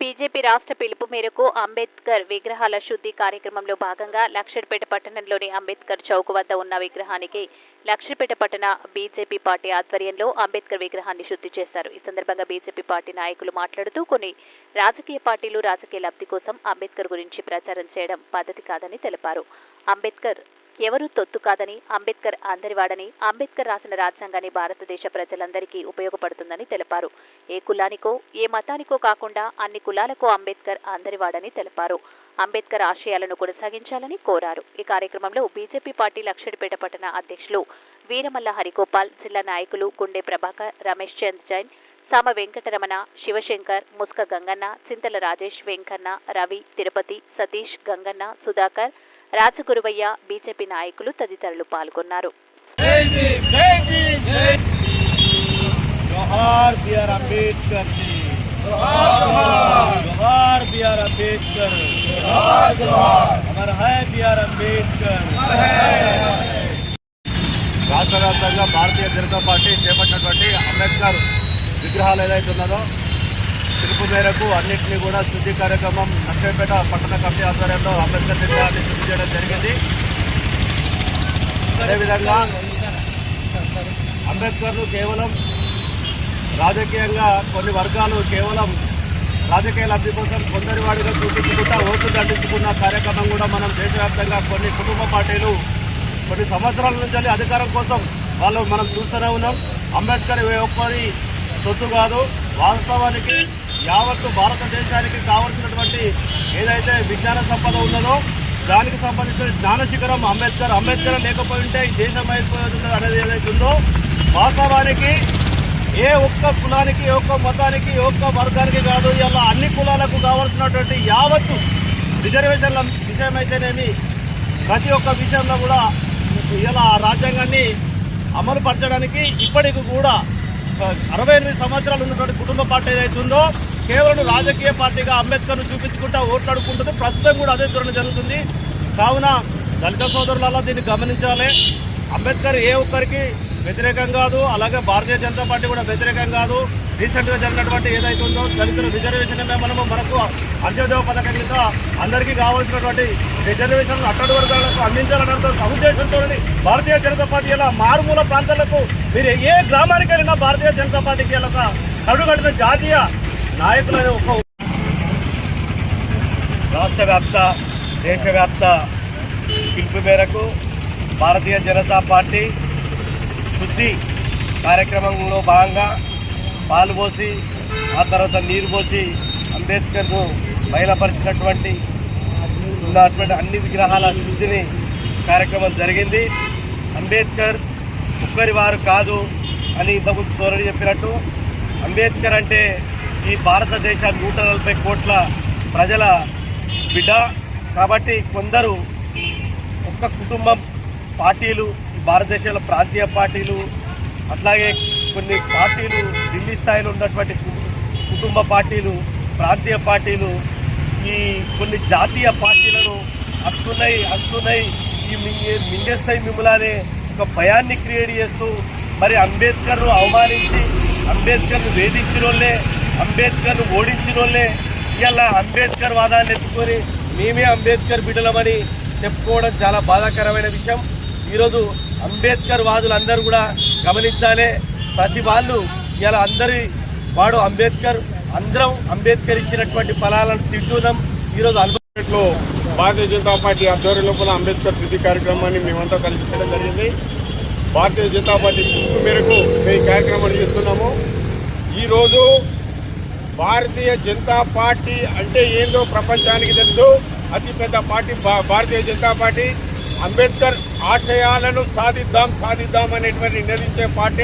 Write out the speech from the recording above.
BJP రాష్ట్ర పిలుపు మేరకు అంబేద్కర్ విగ్రహాల శుద్ధి కార్యక్రమంలో భాగంగా లక్షడిపేట పట్టణంలోని అంబేద్కర్ చౌక్ వద్ద ఉన్న విగ్రహానికి లక్షడిపేట పట్టణ బీజేపీ పార్టీ ఆధ్వర్యంలో అంబేద్కర్ విగ్రహాన్ని శుద్ధి చేశారు. ఈ సందర్భంగా బీజేపీ పార్టీ నాయకులు మాట్లాడుతూ కొన్ని రాజకీయ పార్టీలు రాజకీయ లబ్ధి కోసం అంబేద్కర్ గురించి ప్రచారం చేయడం పద్ధతి కాదని తెలిపారు. అంబేద్కర్ ఎవరూ తొత్తు కాదని అంబేద్కర్ అందరివాడని అంబేద్కర్ రాసిన రాజ్యాంగాన్ని భారతదేశ ప్రజలందరికీ ఉపయోగపడుతుందని తెలిపారు. ఏ కులానికో ఏ మతానికో కాకుండా అన్ని కులాలకు అంబేద్కర్ అందరివాడని తెలిపారు. అంబేద్కర్ ఆశయాలను కొనసాగించాలని కోరారు. ఈ కార్యక్రమంలో బీజేపీ పార్టీ లక్షడిపేట పట్టణ అధ్యక్షులు వీరమల్ల హరిగోపాల్ జిల్లా నాయకులు గుండె ప్రభాకర్ రమేష్ చంద్ జైన్ సామ వెంకటరమణ శివశంకర్ ముస్క గంగన్న చింతల రాజేష్ వెంకన్న రవి తిరుపతి సతీష్ గంగన్న సుధాకర్ రాజగురువయ్య బీజేపీ నాయకులు తదితరులు పాల్గొన్నారు. అమర్ హై బిఆర్ అంబేద్కర్. రాష్ట్ర వ్యాప్తంగా భారతీయ జనతా పార్టీ చేపట్టినటువంటి అంబేద్కర్ విగ్రహాలు ఏదైతే ఉన్నదో పిలుపు మేరకు అన్నింటినీ కూడా శుద్ధి కార్యక్రమం నర్సపేట పట్టణ కమిటీ ఆధ్వర్యంలో అంబేద్కర్ విగ్రహాన్ని శుద్ధి చేయడం జరిగింది. అదేవిధంగా అంబేద్కర్ను కేవలం రాజకీయంగా కొన్ని వర్గాలు కేవలం రాజకీయ లబ్ధి కోసం కొందరి వాడిగా చూపించుకుంటా ఓట్లు దండించుకున్న కార్యక్రమం కూడా మనం దేశవ్యాప్తంగా కొన్ని కుటుంబ పార్టీలు కొన్ని సంవత్సరాల నుంచి అధికారం కోసం వాళ్ళు మనం చూస్తూనే ఉన్నాం. అంబేద్కర్ ఒక్కరి సొత్తు కాదు. వాస్తవానికి యావత్తు భారతదేశానికి కావలసినటువంటి ఏదైతే విజ్ఞాన సంపద ఉన్నదో దానికి సంబంధించిన జ్ఞాన శిఖరం అంబేద్కర్ అంబేద్కర్ లేకపోయి ఉంటే ఈ దేశం అయిపోతుంది అనేది ఏదైతే ఉందో వాస్తవానికి ఏ ఒక్క కులానికి ఏ ఒక్క మతానికి ఏ ఒక్క వర్గానికి కాదు ఇలా అన్ని కులాలకు కావాల్సినటువంటి యావత్తు రిజర్వేషన్ల విషయమైతేనేమి ప్రతి ఒక్క విషయంలో కూడా ఇలా రాజ్యాంగాన్ని అమలు పరచడానికి ఇప్పటికి కూడా అరవై ఎనిమిది సంవత్సరాలు ఉన్నటువంటి కుటుంబ పార్టీ ఏదైతే ఉందో కేవలం రాజకీయ పార్టీగా అంబేద్కర్ను చూపించుకుంటా ఓట్లాడుకుంటుంది. ప్రస్తుతం కూడా అదే ధోరణి జరుగుతుంది. కావున దళిత సోదరులలో దీన్ని గమనించాలి. అంబేద్కర్ ఏ ఒక్కరికి వ్యతిరేకం కాదు అలాగే భారతీయ జనతా పార్టీ కూడా వ్యతిరేకం కాదు. రీసెంట్గా జరిగినటువంటి ఏదైతే ఉందో దళితుల రిజర్వేషన్ మనము మనకు అంత్యోదయ పథకం కింద అందరికీ కావాల్సినటువంటి రిజర్వేషన్లు అట్టడి వర్గాలకు అందించాలన్న సముద్దేశంతో భారతీయ జనతా పార్టీ ఇలా మారుమూల ప్రాంతాలకు మీరు ఏ గ్రామానికి వెళ్ళినా భారతీయ జనతా పార్టీకి ఇలా ఒక జాతీయ నాయకుల ఒక రాష్ట్ర వ్యాప్త దేశవ్యాప్త పిలుపు మేరకు భారతీయ జనతా పార్టీ శుద్ధి కార్యక్రమంలో భాగంగా పాలు పోసి ఆ తర్వాత నీరు పోసి అంబేద్కర్ను బయలుపరిచినటువంటి ఉన్నటువంటి అన్ని విగ్రహాల శుద్ధిని కార్యక్రమం జరిగింది. అంబేద్కర్ ఒక్కరి వారు కాదు అని ఇంతకుముందు సోరడి చెప్పినట్టు అంబేద్కర్ అంటే ఈ భారతదేశ నూట నలభై కోట్ల ప్రజల బిడ్డ. కాబట్టి కొందరు ఒక్క కుటుంబం పార్టీలు భారతదేశంలో ప్రాంతీయ పార్టీలు అట్లాగే కొన్ని పార్టీలు ఢిల్లీ స్థాయిలో ఉన్నటువంటి కు- కుటుంబ పార్టీలు ప్రాంతీయ పార్టీలు ఈ కొన్ని జాతీయ పార్టీలను వస్తున్నాయి వస్తున్నాయి ఈ మింగే మింగేస్తాయి మిమ్మల్ని ఒక భయాన్ని క్రియేట్ చేస్తూ మరి అంబేద్కర్ను అవమానించి అంబేద్కర్ను వేధించిన వాళ్ళే అంబేద్కర్ను ఓడించిన వాళ్ళే ఇలా అంబేద్కర్ వాదాన్ని ఎత్తుకొని మేమే అంబేద్కర్ బిడ్డలమని చెప్పుకోవడం చాలా బాధాకరమైన విషయం. ఈరోజు అంబేద్కర్ వాదులందరూ కూడా గమనించాలి. ప్రతి వాళ్ళు ఇలా అందరి వాడు అంబేద్కర్ అందరం అంబేద్కర్ ఇచ్చినటువంటి ఫలాలను తింటున్నాం. ఈరోజు అనుభవం భారతీయ జనతా పార్టీ ఆధ్వర్యం లోపల అంబేద్కర్ శుద్ధి కార్యక్రమాన్ని మేమంతా కల్పించడం జరిగింది. భారతీయ జనతా పార్టీ పిలుపు మేరకు మేము కార్యక్రమాన్ని చేస్తున్నాము. ఈరోజు భారతీయ జనతా పార్టీ అంటే ఏందో ప్రపంచానికి తెలుసు. అతిపెద్ద పార్టీ భా- భారతీయ జనతా పార్టీ అంబేద్కర్ ఆశయాలను సాధిద్దాం సాధిద్దాం అనేటువంటి నిర్ణయించే పార్టీ